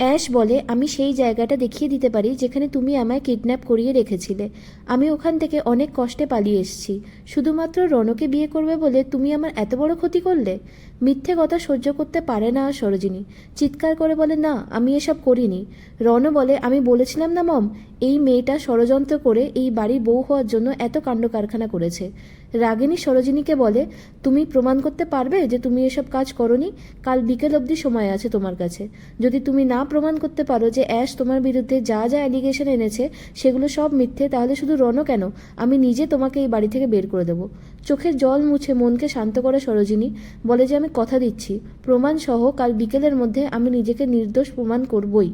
Ash বলে, আমি সেই জায়গাটা দেখিয়ে দিতে পারি যেখানে তুমি আমায় কিডন্যাপ করিয়ে রেখেছিলে। আমি ওখান থেকে অনেক কষ্টে পালিয়ে এসেছি। শুধুমাত্র রণকে বিয়ে করবে বলে তুমি আমার এত বড় ক্ষতি করলে? মিথ্যে কথা সহ্য করতে পারে না সরোজিনী। চিৎকার করে বলে, না, আমি এসব করিনি। রণ বলে, আমি বলেছিলাম না, মম। এই মেয়েটা ষড়যন্ত্র করে এই বাড়ির বউ হওয়ার জন্য এত কাণ্ড কারখানা করেছে। রাগিনী সরোজিনীকে বলে, তুমি প্রমাণ করতে পারবে যে তুমি এসব কাজ করনি? কাল বিকেল অবধি সময় আছে তোমার কাছে। যদি তুমি না প্রমাণ করতে পারো যে অ্যাশ তোমার বিরুদ্ধে যা যা অ্যালিগেশন এনেছে, সেগুলো সব মিথ্যে, তাহলে শুধু রণ কেন? আমি নিজে তোমাকে এই বাড়ি থেকে বের করে দেবো। চোখের জল মুছে মনকে শান্ত করে সরোজিনী বলে যে আমি কথা দিচ্ছি। প্রমাণ সহ কাল বিকেলের মধ্যে আমি নিজেকে নির্দোষ প্রমাণ করবই।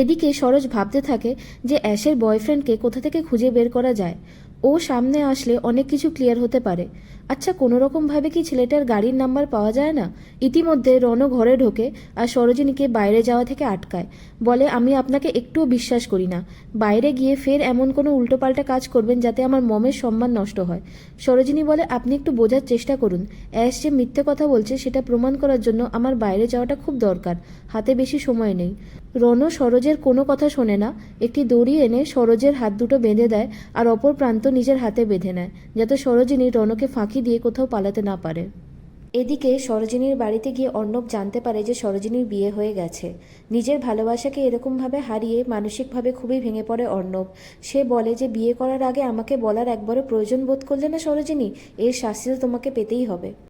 এদিকে সরোজ ভাবতে থাকে যে অ্যাশের বয়ফ্রেন্ডকে কোথা থেকে খুঁজে বের করা যায়। ও সামনে আসলে অনেক কিছু ক্লিয়ার হতে পারে। আচ্ছা কোনো রকমভাবে কি ছেলেটার গাড়ির নাম্বার পাওয়া যায় না? ইতিমধ্যে রণ ঘরে ঢোকে আর সরোজিনীকে বাইরে যাওয়া থেকে আটকায়। বলে, আমি আপনাকে একটুও বিশ্বাস করি না। বাইরে গিয়ে ফের এমন কোনো উল্টোপাল্টা কাজ করবেন যাতে আমার মমের সম্মান নষ্ট হয়। সরোজিনী বলে, আপনি একটু বোঝার চেষ্টা করুন। অ্যাশ যে মিথ্যে কথা বলছে, সেটা প্রমাণ করার জন্য আমার বাইরে যাওয়াটা খুব দরকার। হাতে বেশি সময় নেই। রণ সরোজের কোনো কথা শোনে না। একটি দড়ি এনে সরোজের হাত দুটো বেঁধে দেয় আর অপর প্রান্ত নিজের হাতে বেঁধে নেয়, যাতে সরোজিনী রণকে ফাঁকি দিয়ে কোথাও পালাতে না পারে। এদিকে সরোজিনীর বাড়িতে গিয়ে অর্ণব জানতে পারে যে সরোজিনীর বিয়ে হয়ে গেছে। নিজের ভালোবাসাকে এরকমভাবে হারিয়ে মানসিকভাবে খুবই ভেঙে পড়ে অর্ণব। সে বলে যে, বিয়ে করার আগে আমাকে বলার একবারও প্রয়োজন বোধ করলে না সরোজিনী? এর শাস্তি তো তোমাকে পেতেই হবে।